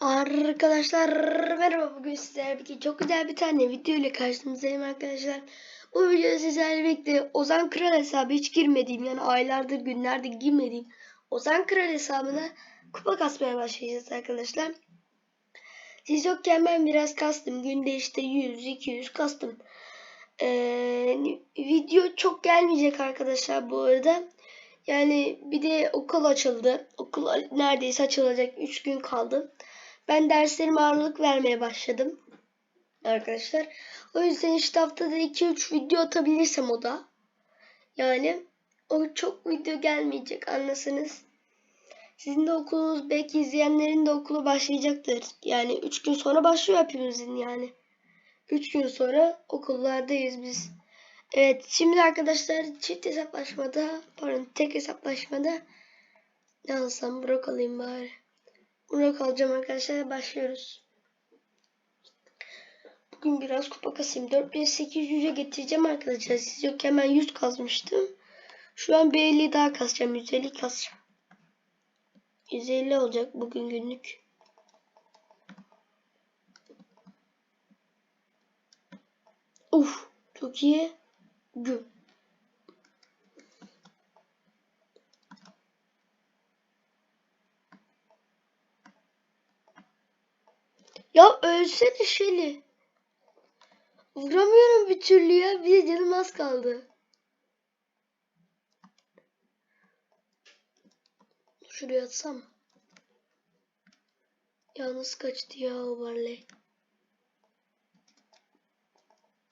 Arkadaşlar merhaba bugün sizlerle birlikte çok güzel bir tane video ile karşınızdayım arkadaşlar. Bu videoda sizlerle birlikte Ozan Kral hesabı hiç girmediğim yani aylardır günlerdir girmediğim Ozan Kral hesabına kupa kasmaya başlayacağız arkadaşlar. Siz yokken ben biraz kastım. Günde işte 100-200 kastım. Ee, video çok gelmeyecek arkadaşlar bu arada. Yani bir de okul açıldı. Okul neredeyse açılacak. 3 gün kaldı. Ben derslerime ağırlık vermeye başladım. Arkadaşlar. O yüzden işte haftada 2-3 video atabilirsem o da. Yani o çok video gelmeyecek anlasanız. Sizin de okulunuz belki izleyenlerin de okulu başlayacaktır. Yani 3 gün sonra başlıyor hepimizin yani. 3 gün sonra okullardayız biz. Evet şimdi arkadaşlar çift hesaplaşmada pardon tek hesaplaşmada ne alsam Brock alayım bari. Brock alacağım arkadaşlar başlıyoruz. Bugün biraz kupa kasayım. 4800'e getireceğim arkadaşlar. Siz yokken ben 100 kazmıştım. Şu an bir 50 daha kasacağım. 150 kasacağım. 150 olacak bugün günlük. Uf çok iyi. Gü. Ya ölsene Şeli. Vuramıyorum bir türlü ya. Bir de canım az kaldı. Şuraya atsam. Yalnız kaçtı ya o Barley.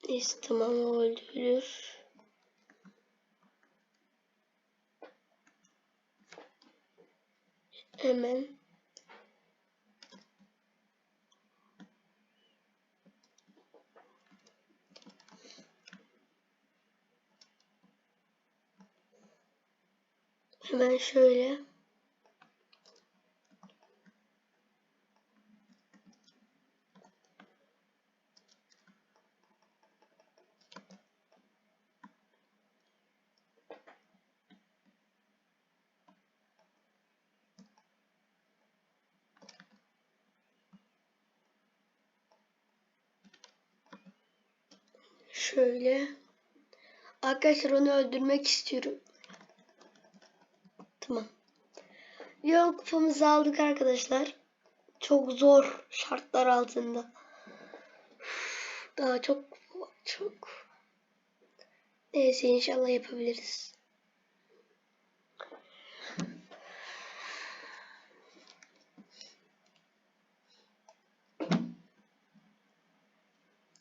Neyse tamam o öldürür. Hemen. Hemen şöyle. Şöyle. Arkadaşlar onu öldürmek istiyorum. Tamam. Yol kupamızı aldık arkadaşlar. Çok zor şartlar altında. Daha çok çok. Neyse inşallah yapabiliriz.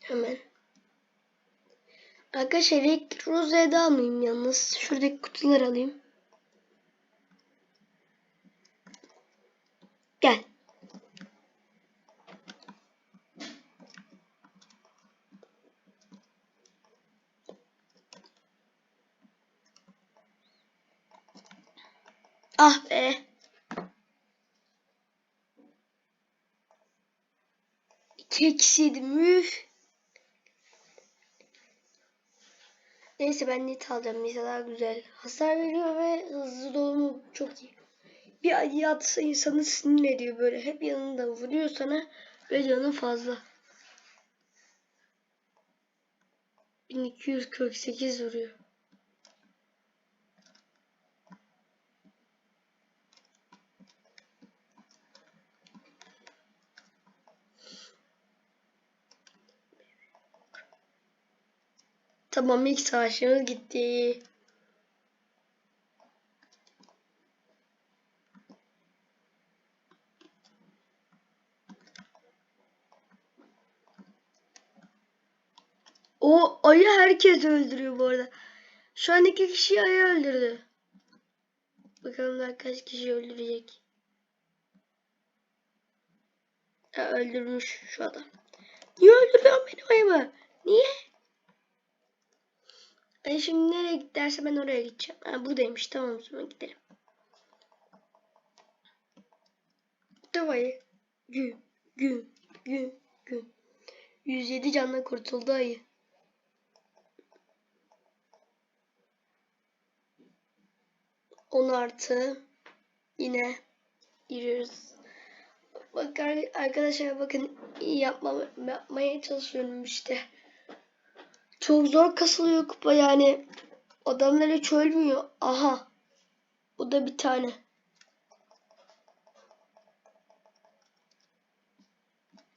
Hemen. Arkadaşlar ilk Rose'yi almayayım yalnız. Şuradaki kutuları alayım. Gel. Ah be. İki eksiydim. Üf. Neyse ben net alacağım. Neyse daha güzel. Hasar veriyor ve hızlı dolumu çok iyi. Bir ayı atsa insanı sinir ediyor böyle. Hep yanında vuruyor sana ve canı fazla. 1248 vuruyor. Tamam ilk savaşımız gitti. O ayı herkes öldürüyor bu arada. Şu an iki kişi ayı öldürdü. Bakalım daha kaç kişi öldürecek. Ha, öldürmüş şu adam. Niye öldürüyorsun benim ayımı? Niye? Ben şimdi nereye giderse ben oraya gideceğim. Ha, buradaymış. Tamam sonra gidelim. Davayı. Gü, gü, gü, gü. 107 canla kurtuldu ayı. On artı yine giriyoruz. Bak ar- arkadaşlar bakın iyi yapma, yapmaya çalışıyorum işte. Çok zor kasılıyor kupa yani. Adamlar hiç ölmüyor. Aha. Bu da bir tane.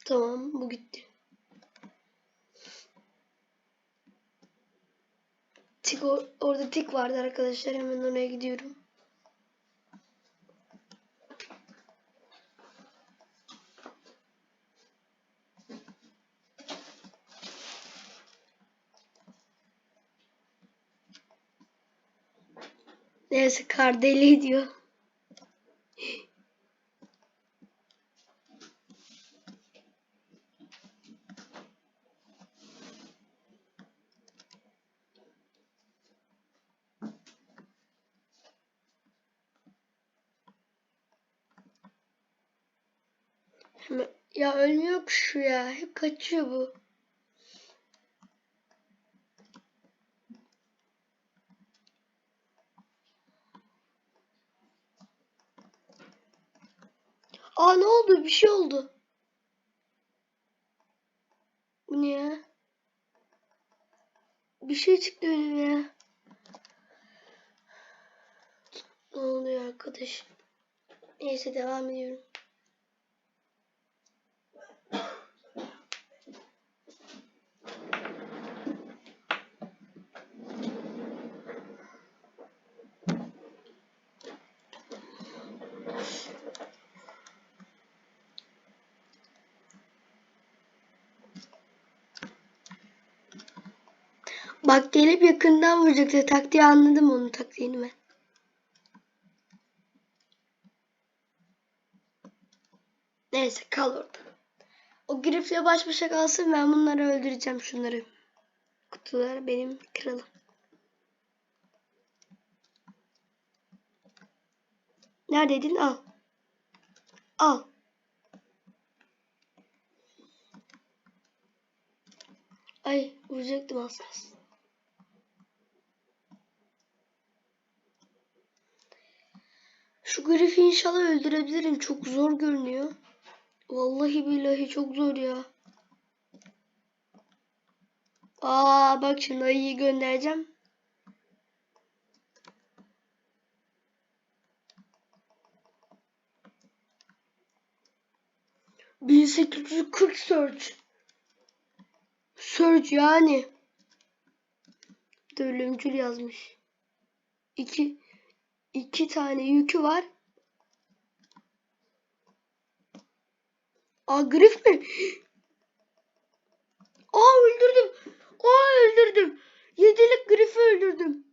Tamam bu gitti. Tik or- orada tik vardı arkadaşlar. Hemen oraya gidiyorum. Neyse kar deli diyor. Ya ölmüyor şu ya. Hep kaçıyor bu. Aa ne oldu? Bir şey oldu. Bu ne ya? Bir şey çıktı önüme ya. Ne oluyor arkadaş? Neyse devam ediyorum. Bak gelip yakından vuracaktı. Taktiği anladım onun taktiğini ben. Neyse kal orada. O grifle baş başa kalsın ben bunları öldüreceğim şunları. Kutular benim kralım. Neredeydin? Al. Al. Ay vuracaktım az kalsın. Şu grifi inşallah öldürebilirim. Çok zor görünüyor. Vallahi billahi çok zor ya. Aa bak şimdi ayıyı göndereceğim. Bin sekiz yüz kırk search. Search yani. Bir de ölümcül yazmış. İki, iki tane yükü var. Aa grif mi? Aa öldürdüm. Aa öldürdüm. Yedilik grifi öldürdüm.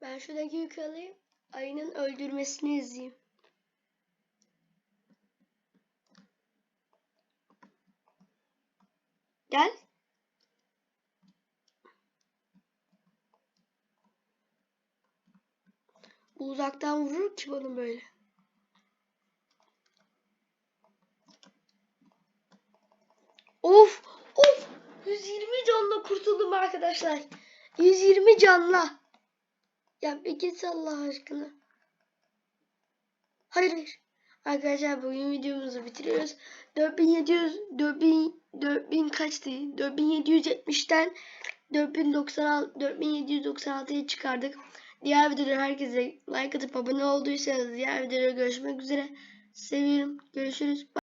Ben şuradaki yükü alayım. Ayının öldürmesini izleyeyim. Gel. Bu uzaktan vurur ki bana böyle. Of of 120 canla kurtuldum arkadaşlar. 120 canla. Ya bir git Allah aşkına. Hayır hayır. Arkadaşlar bugün videomuzu bitiriyoruz. 4700 4000 4000 kaçtı? 4770'ten 4096 4796'ya çıkardık. Diğer videoları herkese like atıp abone olduysanız diğer videolara görüşmek üzere. Seviyorum. Görüşürüz.